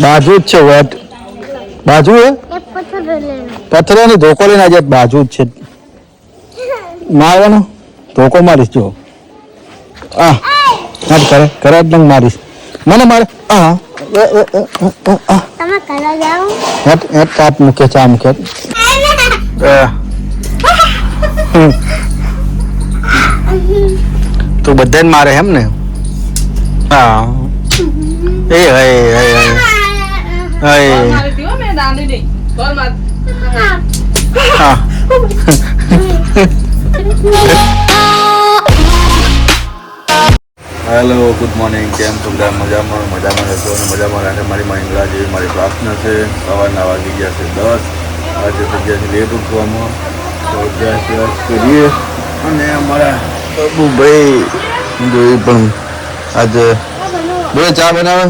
બાજુ જ છે વટ? બાજુ એ પથ્થર પથ્થરોની ધોકો લઈને આજે બાજુ જ છે. મારવાનો? ધોકો મારીશ, જો. આ કરે કરે જ મારીશ. મને મારે, આ કાપ મૂકે ચા મૂકે તું બધાને મારે એમ ને? હા. એ, હે હે. હેલો ગુડ મોર્નિંગ કેમ છો બધા? મજામાં? મજામાં રહેશો અને મજામાં રહે? મારી મહિન્દ્રા જેવી મારી પ્રાર્થના છે. સવારના વાગી ગયા છે દસ. આજે જગ્યાથી છે લેટ ઉઠવામાં. તો અભ્યાસ વ્યાસ કરીએ. અને અમારા બાબુભાઈ જોઈ પણ આજે બોલે ચા બનાવે?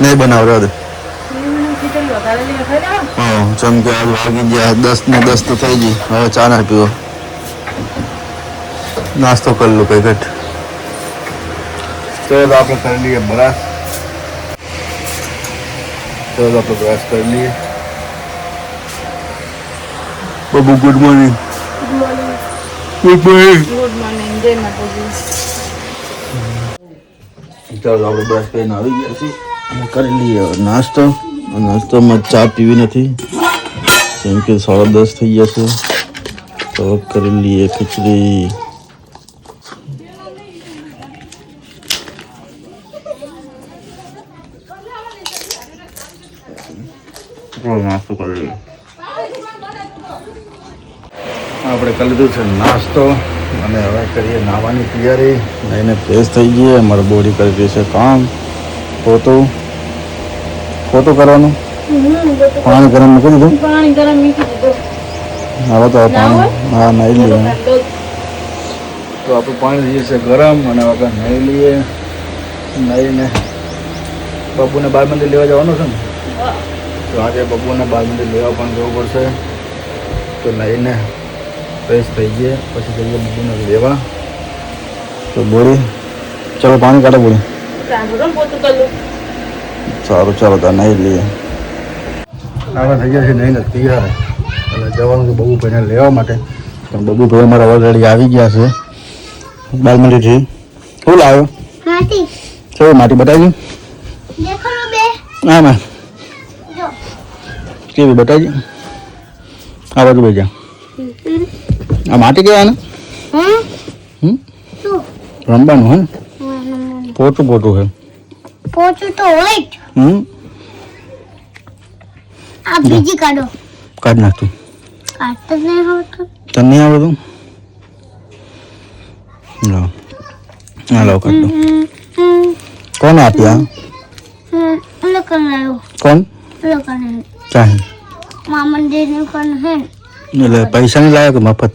નહીં બનાવ રહ્યો ખીચડી વઘારેલી ખાઈ લેવા હા જેમ કે આજ વાગી ગયા દસ ને દસ તો થઈ ગઈ. હવે ચા ના પીવો. નાસ્તો કરી લો કઈ ઘટ તો આપણે કરી લઈએ બ્રશ. તો આપણે બ્રશ કરી લઈએ. બબુ good morning good morning good morning જય માતાજી. ચાલો આપણે બ્રશ કરીને આવી ગયા છીએ. કરી લઈએ નાસ્તો. નાસ્તોમાં ચા પીવી નથી. કેમ કે સાડા દસ થઈ ગયા છે. તો કરી લઈએ ખીચડી. નાસ્તો કરી લઈએ. આપણે કરી લીધું છે નાસ્તો. અને હવે કરીએ નાવાની તૈયારી. નાઈને ફ્રેશ થઈ ગઈએ અમારી બોડી કરી રહી છે કામ. પોતું પોતું કરવાનું? પાણી ગરમ મૂકી દીધું? પાણી ગરમ મૂકી દીધું. હવે તો પાણી. હા નહીં લઈએ. તો આપણું પાણી લઈએ છે ગરમ અને વગર આપણે નાહી લઈએ. નાહીને બબુને બાર મંદિર લેવા જવાનું છે ને? તો આજે બબુને બાર મંદિર લેવા પણ જવું પડશે. તો નાહીને ફ્રેશ થઈ જઈએ પછી જઈએ બબુને લેવા. તો બોડી ચલો પાણી કાઢો કરું સારું ચાલો તો નહીં લઈએ. આપણે થઈ ગયા છે નહીં નથી તૈયાર અને જવાનું છે બબુભાઈને લેવા માટે. પણ બબુભાઈ અમારા ઓલરેડી આવી ગયા છે. બાર મિનિટથી શું લાવ્યો કેવું માટી બતાવી દેખો લો બે. હા મેં કેવી બતાવી આ બાજુ બેજા આ માટી હમ. રમવાનું હે ને? પોતું પોતું છે. પોચું તો હોય જ. હમ? આ બીજી કાઢો. કાઢ નાખતું. કાઢતો જ નહીં આવડતું તને નહીં આવડતું? લો. આ લો કાઢ દો હમ. લકન લાવ્યો. કોણ? ચાહે. મા દેને કોણ હે? એટલે પૈસા નહીં લાવ્યા કે મફત?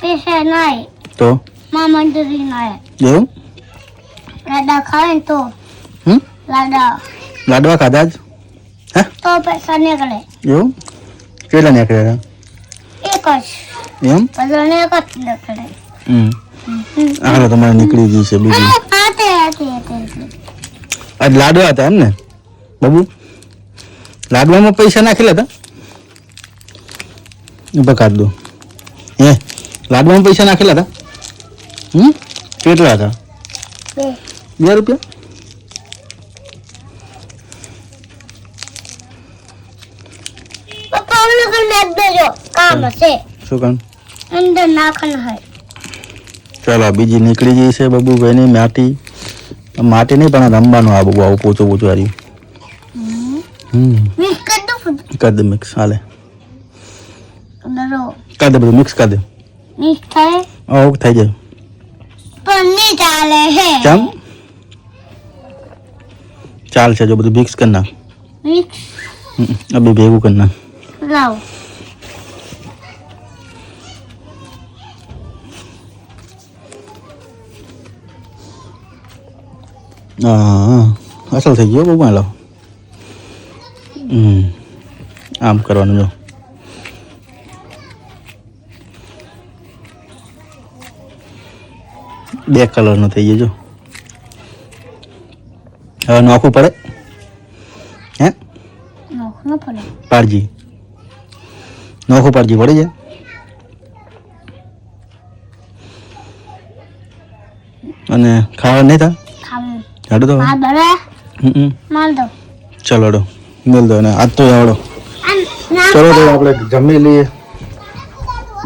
પૈસા નાય તો? મા મંદિર નાય એવું? લાડા ખાય તો હમ? લાડા લાડવા ખાધા જ? હે? તો પૈસા નીકળે. એવું? કેટલા નીકળે એક જ. એમ? બધાને એક જ નીકળે. હમ. હાલો તમારે નીકળી ગયું છે બીજી. આજ લાડવા હતા એમ ને? બાબુ? લાડવામાં પૈસા નાખેલા હતા? ઉપર કાઢ દો. હે? લાડવામાં પૈસા નાખેલા હતા? હમ? કેટલા હતા? બે. રૂપિયા? ચાલો બીજી નીકળી ગઈ છે બબુભાઈની માટી. માટી નહીં પણ રમવાનું આ બબુ આવું પોચું પોચું હાર્યું. દો દે મિક્સ હાલે. કરી દે બધું મિક્સ કર દે. ઓકે થઈ જાય. પણ નહીં ચાલે હે કેમ ચાલશે જો બધું મિક્સ કરી નાખ મિક્સ હમ, આ બે ભેગું કરી નાખ લાવ હા અસલ થઈ ગયો બહુ માલો હમ આમ કરવાનું જો બે કલરનો થઈ ગયો જો. હવે નોખું પડે. હે? પારજી. પાડજી નોખું પાડજી પડી જાય. અને ખાવા નહીં હાડો તો. હમ ચલો હડો. મેલ દો ને આજ તો આવડો ચલો તો આપણે જમી લઈએ.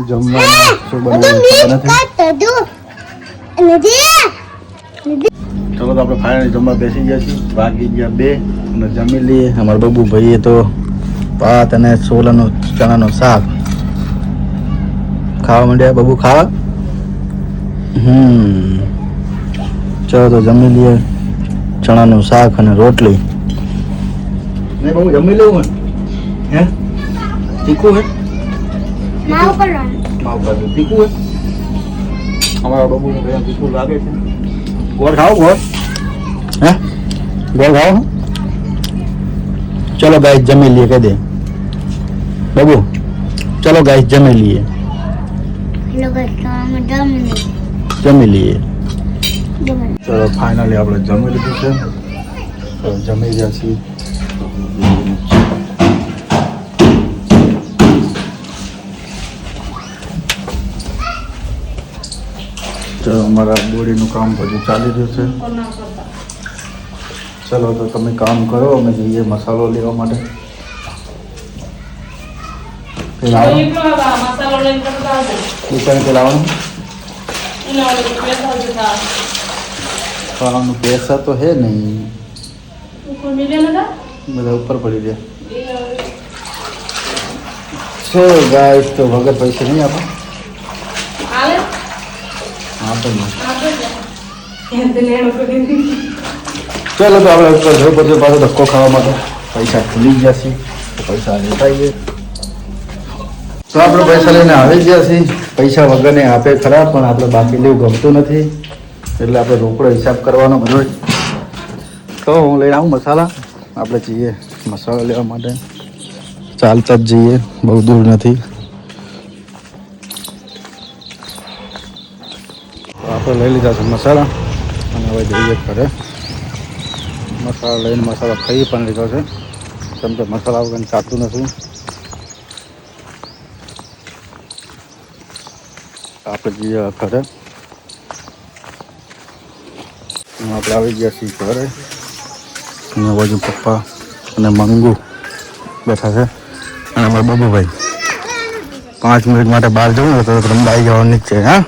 જમવાનું શું બનાવ્યું ખબર નથી કાટ દો નદી ચલો તો આપણે ફાઇનલી જમવા બેસી ગયા છીએ. વાગી ગયા બે અને જમી લઈએ. અમારા બબુ ભાઈએ તો ભાત અને સોલાનું ચણાનું શાક. ખાવા માંડ્યા? બબુ ખાવા? હમ. ચલો તો જમી લઈએ ચણાનું શાક અને રોટલી. નહીં બબુ જમી લેવું હે? તીખું હે? માવ પર માવ પર તીખું હે? અમારા બબુને લાગે છે. ગોળ ખાવ ગોળ. હે? ગોળ ખાઓ? ચલો ગાય જમી લઈએ કહી દે. બબુ ચલો ગાય જમી લઈએ. જમી લઈએ. ચલો ફાઇનલી આપણે જમી લીધું છે. તો જમી છીએ. અમારા બોડીનું કામ બધું ચાલી રહ્યું છે. ચલો તો તમે કામ કરો અમે જઈએ મસાલો લેવા માટે. લાવવાનું પૈસા તો હે નહીં બધા? ઉપર પડી ગયા સો ગાય તો વગર પૈસે નહીં આપો આલે આપો ને એમ તો લેણો કરી ચાલો તો આપણે ઉપર જવું પડશે પાછો ધક્કો ખાવા માટે. પૈસા ખુલી ગયા છે પૈસા લેતા આવીએ તો આપણે પૈસા લઈને આવી ગયા છીએ. પૈસા વગરને આપે ખરા, પણ આપણે બાકી લેવું ગમતું નથી. એટલે આપણે રોકડો હિસાબ કરવાનો બધો. તો હું લઈને આવું મસાલા. આપણે જઈએ મસાલો લેવા માટે. ચાલતા જ જઈએ. બહુ દૂર નથી. તો લઈ લીધા છે મસાલા. અને હવે જઈએ ઘરે. મસાલા લઈને મસાલા ખાઈ પણ લીધો છે. કેમ કે મસાલા વગર ચાલતું નથી. આપણે જઈએ ઘરે. આપણે આવી ગયા છીએ ઘરે. અને બાજુ પપ્પા અને મંગુ બેઠા છે. અને અમારા બાબુભાઈ. પાંચ મિનિટ માટે બહાર જવું તો રમવા આવી જવાનું જ છે, હા?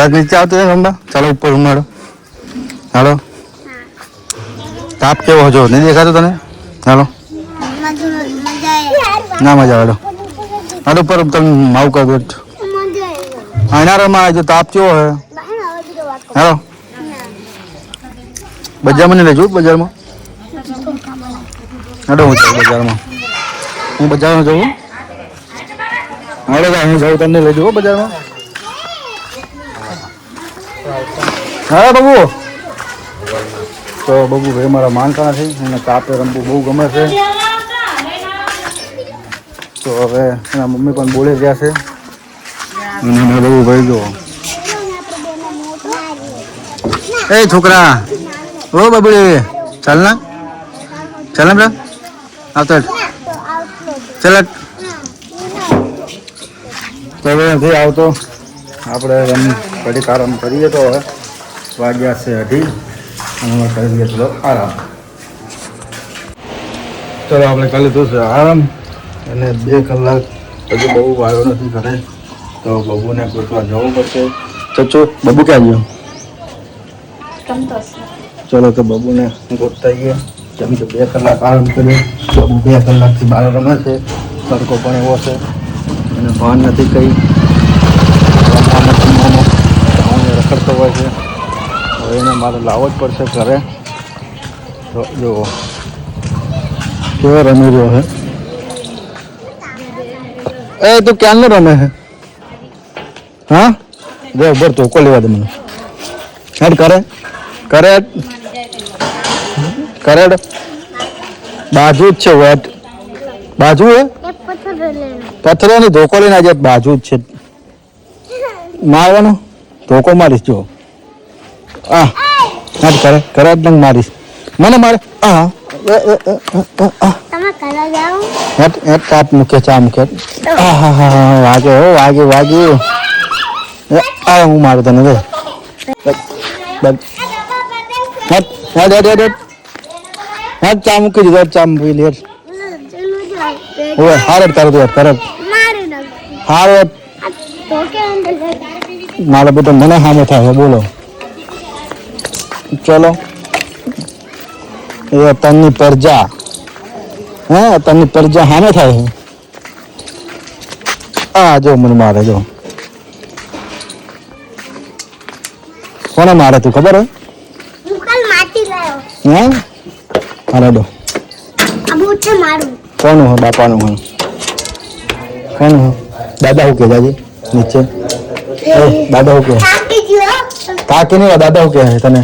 આજ નીચે આવતો છે રમવા? ચાલો ઉપર ઉમાડો હાલો. તાપ કેવો હજો? નહીં દેખાતો તને? હાલો. ના મજા આવે, હાલો. ઉપર તમે માવ કર આવે જો તાપ કેવો હે? હાલો. બજારમાં નહીં લેજો બજારમાં. હાલો, હું જાઉં બજારમાં. હું બજારમાં જાઉં હાલો હું જાઉં તમને લઈ જવું બજારમાં. હા બાબુ. તો બાબુ ભાઈ મારા માનકાણા છે એને તાપે રમવું બહુ ગમે છે. તો હવે એના મમ્મી પણ બોલી રહ્યા છે. અને બાબુ ભાઈ જો એ છોકરા. ઓ બબડી. ચાલ ના. ચાલ ને બેટા આવતો. ચાલ તો હવે નથી આવતો. આપણે એમ ઘડી કારણ કરીએ તો હવે. વાગ્યા છે અઢી. અને હવે કરી લઈએ થોડો આરામ. ચલો આપણે કરી લીધું છે આરામ. અને બે કલાક હજુ બહુ વાયો નથી ઘરે. તો બબુને ગોતવા જવું પડશે. ચચો બબુ ક્યાં ગયો? ચલો તો બબુને ગોતાઈએ કેમ કે બે કલાક આરામ કર્યો બબુ બે કલાકથી બહાર રમે છે. તડકો પણ એવો છે. અને ભાન નથી કઈ. રખડતો હોય છે. હવે એને મારે લાવવો જ પડશે ઘરે. તો જો કેવો રમી રહ્યો હે? એ તું ક્યારનો રમે હે? હા? જો ઉભર ધોકો લેવા દે મને. હેડ કરે. કરે. કરે બાજુ જ છે વેટ બાજુ હે? પથ્થરો ની ધોકો લઈને આજે બાજુ જ છે. મારવાનો? ધોકો મારીશ જો આ હાથ કરે કરે જ મારીશ. મને મારે આ. કાપ મૂકે ચા મૂકે. વાગે હો વાગે વાગે. આ હું મારું તને દે. ચા મૂકી દીધો ચા મૂકી લે ઓય હારે કરે હેટ કરે મારી નાખો હારે તો મારો બેટો મને સામે થાય બોલો. ચલો. એ અત્યારની પ્રજા. હે અત્યારની પ્રજા હામે થાય આ જો મને મારે જો. કોને મારે તું ખબર હે હું? હાલો ડો કોનું હે બાપાનું હે કોનું હે દાદા હું કે દાદી નીચે? દાદા હું કે કાકી નહીં દાદા હું કહે તને?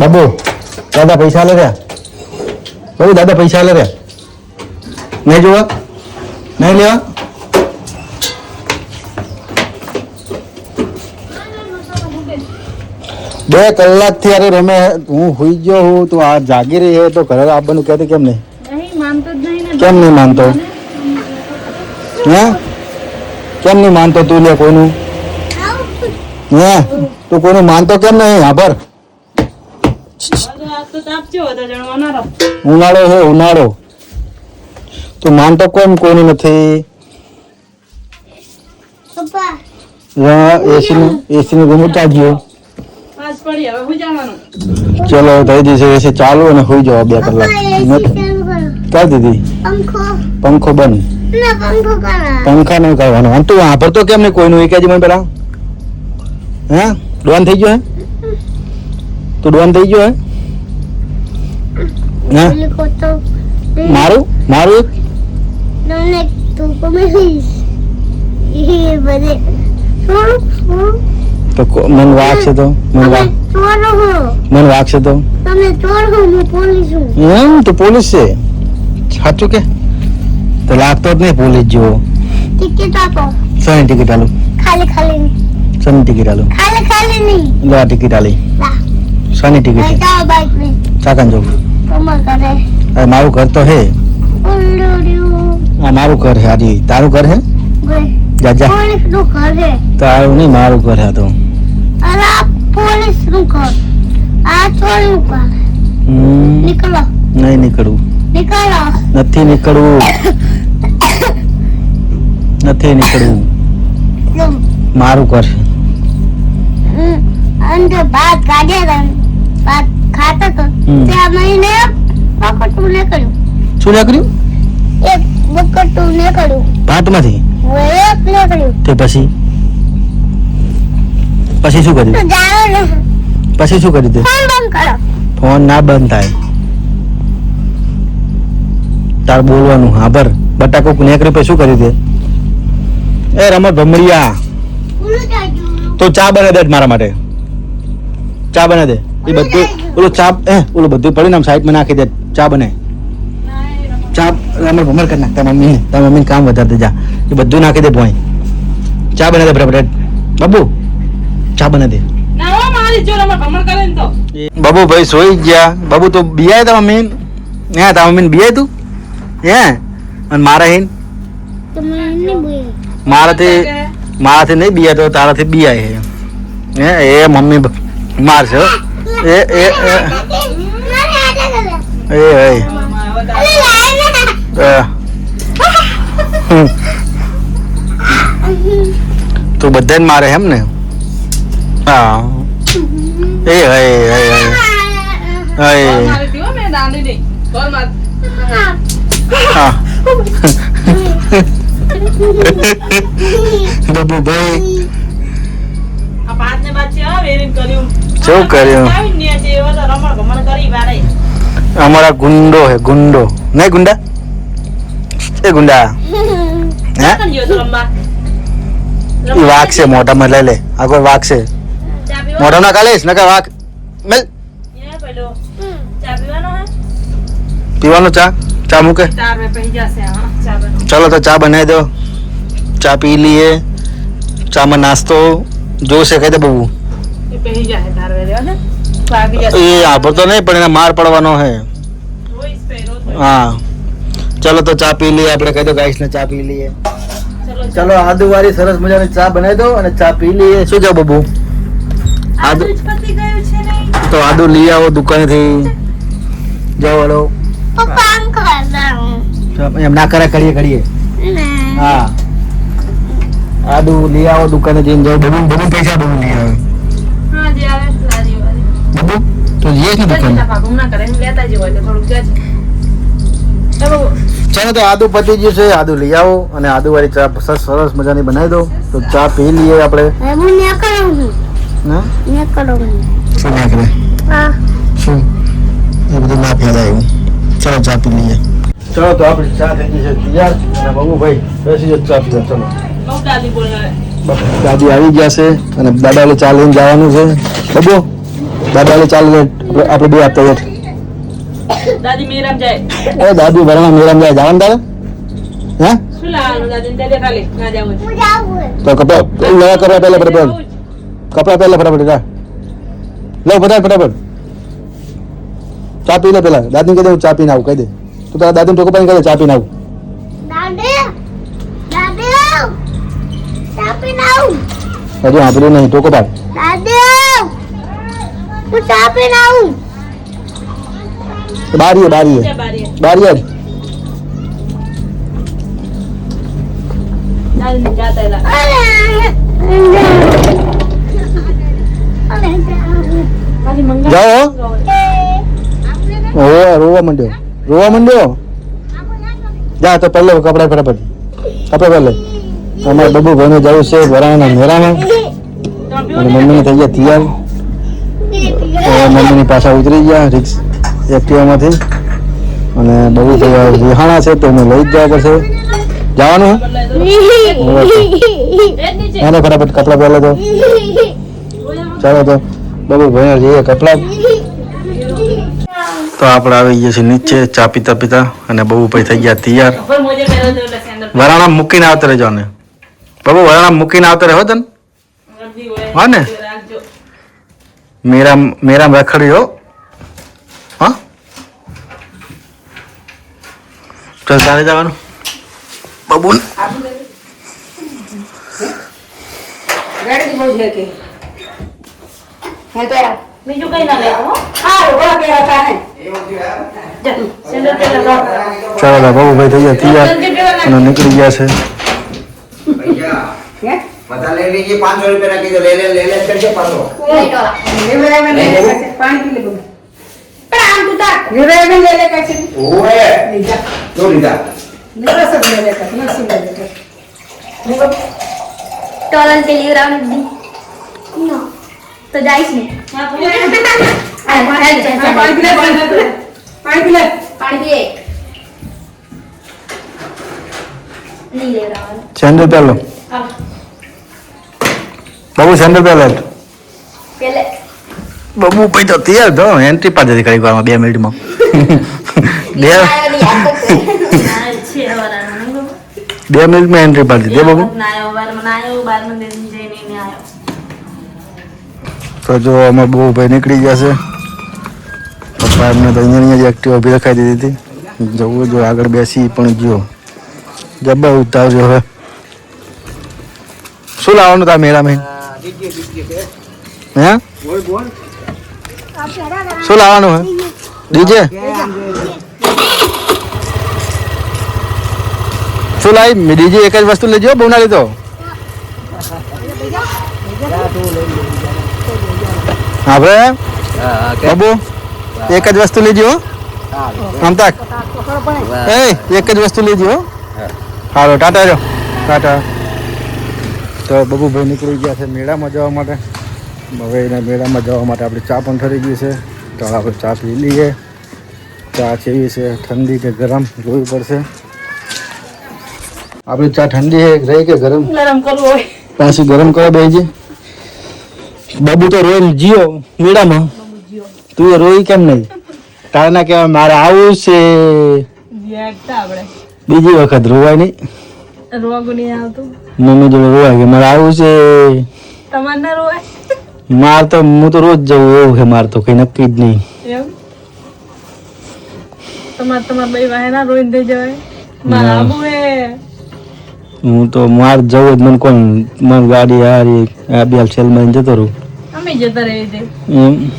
બાબુ દાદા પૈસા લે રહ્યા? બાબુ દાદા પૈસા લે રહ્યા? નહીં જોવા? નહીં લેવા? બે કલાકથી અરે રમે. હું હુઈ ગયો હું તું આ જાગી રહી હે તો ઘરે આપવાનું કહેતી કેમ નહીં? કેમ નહીં માનતો? હે? કેમ નહીં માનતો તું લે કોઈનું? હે? તું કોઈનું માનતો કેમ નહીં? આભાર. તો તાપ જેવો હતો જણવાનો ઉનાળો છે ઉનાળો. તું માનતો કેમ કોઈનું નથી? પપ્પા. એસી નું એસી નું રિમોટ ચાલજો આજ પડી હવે હું જવાનું? ચલો થઈ જશે એસી ચાલુ અને હોઈ જાવ બે કલાક. કર. દીધી? પંખો. પંખો બંધ. ના પંખો કરો. પંખા નહીં કરવાનો. અને તું વાપરતો કેમ નહીં કોઈનું? એ કહેજે મને પેલા. હે? ડોન થઈ ગયો હે? તું ડોન થઈ ગયો હે હે? મારું? મારું તમને તું બધે તો મને વાગશે તો? મને વાગ મને વાગશે તો? તમે ચોર હો હું પોલીસ હું એમ? તો પોલીસ છે. સાચું કે? તો લાગતો જ નહીં પોલીસ જેવો. ટિકિટ આપો. શની ટિકિટ આલું? ખાલી ટિકિટ આલું? ખાલી ખાલી નહીં. લો ટિકિટ આલી શની ટિકિટ ચાકન જવું. અરે મારું ઘર તો હે. આ મારું ઘર હે હાજી તારું ઘર હે? ગઈ. જા જા પોલીસનું ઘર છે તારું નહીં મારું ઘર હે તો. પોલીસનું ઘર. આ ચોરનું ઘર નીકળો. નહીં નીકળવું. નીકળો. નથી નીકળવું. નથી નીકળવું. મારું ઘર અંદર ભાત હતા ભાત ખાતા તો. ત્યાં મહિને બકટું નીકળ્યું. શું નીકળ્યું? એક બકટું નીકળ્યું. ભાતમાંથી? એક નીકળ્યું. તે પછી? પછી શું કર્યું? પછી શું કર્યું તે? ફોન બંધ કરો. ફોન ના બંધ થાય. તાર બોલવાનું હા ભર. બટાકો નેકરી પછી શું કર્યું તે? એ રમત ભમરિયા. તો ચા બને દે મારા માટે. ચા બને દે. એ બધું ઓલો ચા એ ઓલું બધું પડી ને સાઈડમાં નાખી દે ચા બને. ચા રમત ભમર કરી નાખ તારા મમ્મીને. તારા મમ્મીને કામ વધારતે જા. એ બધું નાખી દે ભોંય. ચા બને દે બરાબર બાબુ ચા બને દે. બાબુ ભાઈ સોઈ ગયા. બાબુ તો બિયાય તા મમ્મી હે તા મમ્મી બિયાય તું? હે? અને મારા હિન મારાથી મારાથી નહીં બિયા તો તારાથી બિયાય હે. હે એ મમ્મી મારશે. એ એ એ. એ. તું બધાને મારે એમ ને? હા. એ હે હે હે બબુ ભાઈ આ પાંચ ને પાંચ છે વેરીન કર્યું. શું કર્યું? અમારા ગુંડો હે ગુંડો. નહીં ગુંડા? એ ગુંડા. હે? વાઘ છે મોઢામાં લઈ લે. આગળ વાઘ છે. પીવા ના કાલે નકા વાઘ. મેલ. પીવાનો ચા? ચા મૂકે. ચલો તો ચા બનાવી દો. ચા પી લઈએ. ચામાં નાસ્તો જોશે કહી દે બબુ. એ પહી જાય તાર વે ને? વાગી જશે એ નહીં પણ એને માર પડવાનો હે. હા. ચલો તો ચા પી લઈએ આપણે કહી દો ગાઈસ ને ચા પી લઈએ. ચલો ચલો. આદુ વાળી સરસ મજાની ચા બનાવી દો અને ચા પી લઈએ. શું છે બબુ? આદુ તો આદુ લઈ આવો દુકાનેથી. જાઓ હલો. એમ ના કરે કરીએ કરીએ. હા. આદુ લઈ આવો દુકાને જઈને જાઓ. બબુ બબુ પૈસા બબુ લઈ આવે. તો જઈએ દુકાને જ. ચાલો. તો આદુ પતી ગયું છે આદુ લઈ આવો અને આદુ વાળી ચા સરસ સરસ મજાની બનાવી દો. તો ચા પી લઈએ આપણે. શું ના કરે? શું? એ બધું ના યાદ આવ્યું ચલો ચા પી લઈએ. ચલો તો આપણે ચા થઈ ગઈ છે તૈયાર અને બાબુભાઈ બેસી જાઓ ચા પીવા ચલો. દાદી આવી ગયા છે અને દાદા ચા લઈને જવાનું છે. બબુ દાદાને ચા લઈને આપણે- આપણે બે આપતા જાય દાદી મેરામ જાય. એ દાદી ભરવા મેરામ જાય. જવાનું તારે? હે? દાદી? દાદી ખાલી ના જવું હું જાઉં તો કપડા નવા કરવા પહેલા ફટાફટ. કપડા પહેલા ફટાફટ જા. લો બધા ફટાફટ. ચા પી લે પેલા. દાદી કહી દે હું ચા પીને આવું કહી દે. તું તારા દાદી ટોકો પાણી કહી દે ચા પીને આવું. હજુ સાંભળ્યું નહીં. ટોકો પાડ. હું ચાપી નાઉ બારીએ બારીએ. બારીએ. બારીએ. જ જાઓ રોવા રોવા માંડ્યો. રોવા માંડ્યો? જા તો પહેલે કપડા ફટાફટ. કપડા પહેલે. અમારે બબુ ભાઈને જવું છે વરાણા મેરામાં અને મમ્મીને થઈ ગયા તૈયાર. મમ્મીની પાછા ઉતરી ગયા, રિક્ષ એક્ટિવામાંથી. અને બહુ રિહાણા છે, તો લઈ જ જવા પડશે. જવાનું ફટાફટ કપડા પહેલા તો ચાલો તો, બબુ ભાઈને જઈએ કપડા. તો આપણે આવી ગયા છે નીચે, ચા પીતા પીતા, અને બબુ ભાઈ થઈ ગયા તૈયાર. વરાણા મૂકીને આવતા રહેજો ને બબુ વરાણા મૂકીને આવતા રહો તને. હા ને? मेरा મેરામ રખડી હો? ચાલ તારે જવાનું. બબુ બીજું કઈ ના લેવું હો. જા, સેન્ડલ પહેલા જાઓ. ચાલો તો બબુ. ભાઈ હે? બધા લઈ લેજે 500 રૂપિયા રાખી દે લે લે લે લે કરજે પાછો. લે લે મે લે લે પાણી પી લે બોલ પણ આમ તું તાર. લે લે મે ચાલો છે હવારાનું, નહીં બાબા? તૈયાર તો એન્ટ્રી પાડી દીધી હો બબુ? ના બે મિનિટમાં બે આવ્યો, એન્ટ્રી દેવીને જઈને એને આવ્યો. તો જો અમે બહુ ભાઈ નીકળી ગયા છે. પપ્પા એમને તો અહીંયા જ એક્ટિવા ઊભી રખાઈ દીધી હતી. જવું જો આગળ બેસી પણ જો. જબ્બા ઉતારજો હવે. શું લાવવાનું તા મેળામાં હે શું લાવવાનું હે ડીજે શું લાવી ડીજે એક જ વસ્તુ લેજો બહુ ના લીધો આપણે બાબુ એક જ વસ્તુ લેજો હો. આમ તાક એ એક જ વસ્તુ લેજો હો. હાલો ટાટા જો ટાટા તો બબુભાઈ નીકળી ગયા છે મેળામાં જવા માટે. હવે એના મેળામાં જવા માટે આપણે ચા પણ ઠરી ગઈ છે. તો આપણે ચા પી લઈએ. ચા કેવી છે? ઠંડી કે ગરમ? જોવી પડશે. આપણી ચા ઠંડી છે રહી કે ગરમ? ગરમ કરવું પાછી ગરમ કરો બેજી બાબુ તો રોઈ જીઓ મેળામાં. તું એ રોઈ કેમ નહીં? તારે ના કહેવાય મારે આવું છે. બીજી વખત રોવાય નહીં. રોગ નહીં આવતું? મમ્મી જોડે રોવાય કે મારે આવું છે. તમારે ના રોવાય? માર તો હું તો રોજ જવું એવું છે માર તો. કઈ નક્કી જ નહીં. એવું? તમાર તમાર બે વાહેના રોઈને દે જવાય? મારા ના. આબુ હે. હું તો માર જવું જ મને કોણ મારી ગાડી હારી આ બે સેલમાં જતો રહું. અમે જતા રહી દે એમ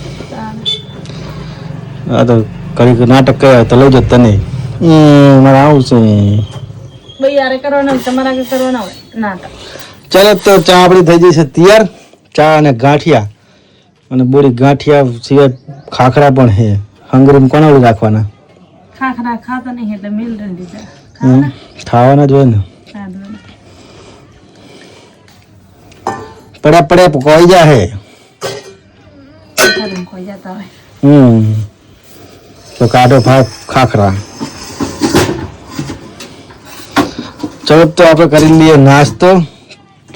આ તો કડીક નાટક કહેવાય તો લઈ જત તને. હમ, મારે આવું છે. ભાઈ યારે કરવાના હોય તમારા કે કરવાના હોય. ના તો. ચાલો તો ચા આપણી થઈ જશે તૈયાર. ચા અને ગાંઠિયા. અને બોરી ગાંઠિયા સિવાય ખાખરા પણ છે. હંગરીમાં કોના વળી રાખવાના? ખાખરા ખાતા નહીં એટલે મિલ રહી દીધા હમ, ખાવાના જ હોય ને. ખાધું પડ્યા પડ્યા પકોઈ જા હે. ખાધું કોઈ જતા હોય. હમ તો કાઢો ભાત ખાખરા. ચલો તો આપણે કરી લઈએ નાસ્તો.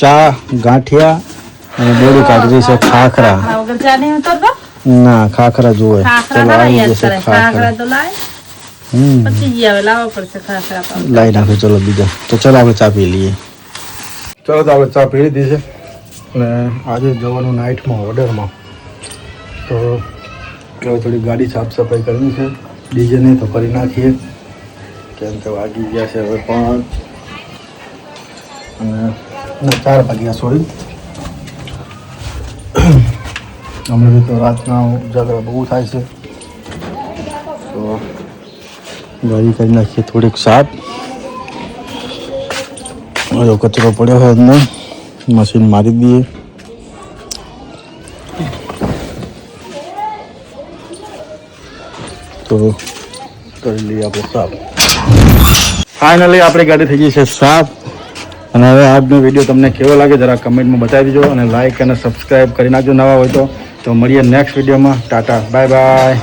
ચા ગાંઠિયા અને બોડી કાઢી છે ખાખરા. ના ખાખરા ખાખરા ચલો આવી જશે ખાખરા લાઈ નાખો ચલો બીજા. તો ચલો આપણે ચા પી લઈએ. ચલો તો આપણે ચા પી લીધી છે. અને આજે જવાનું નાઇટમાં ઓર્ડરમાં. તો હવે થોડી ગાડી સાફ સફાઈ કરવી છે. ડીજેને તો કરી નાખીએ. કેમ કે વાગી ગયા છે હવે પાંચ. અને ના ચાર વાગ્યા સોરી હમણાં તો રાતના ઉજાગરા બહુ થાય છે તો ગાડી કરી નાખીએ થોડીક સાફ ઓલો કચરો પડ્યો હોય અંદર મશીન મારી દઈએ તો કરી લઈએ આપણે સાફ ફાઇનલી આપણી ગાડી થઈ ગઈ છે સાફ અને હવે આજનો વીડિયો તમને કેવો લાગે જરા કમેન્ટમાં બતાવી દેજો અને લાઇક અને સબસ્ક્રાઈબ કરી નાખજો નવા હોય તો. તો મળીએ નેક્સ્ટ વિડીયોમાં. ટાટા. Bye bye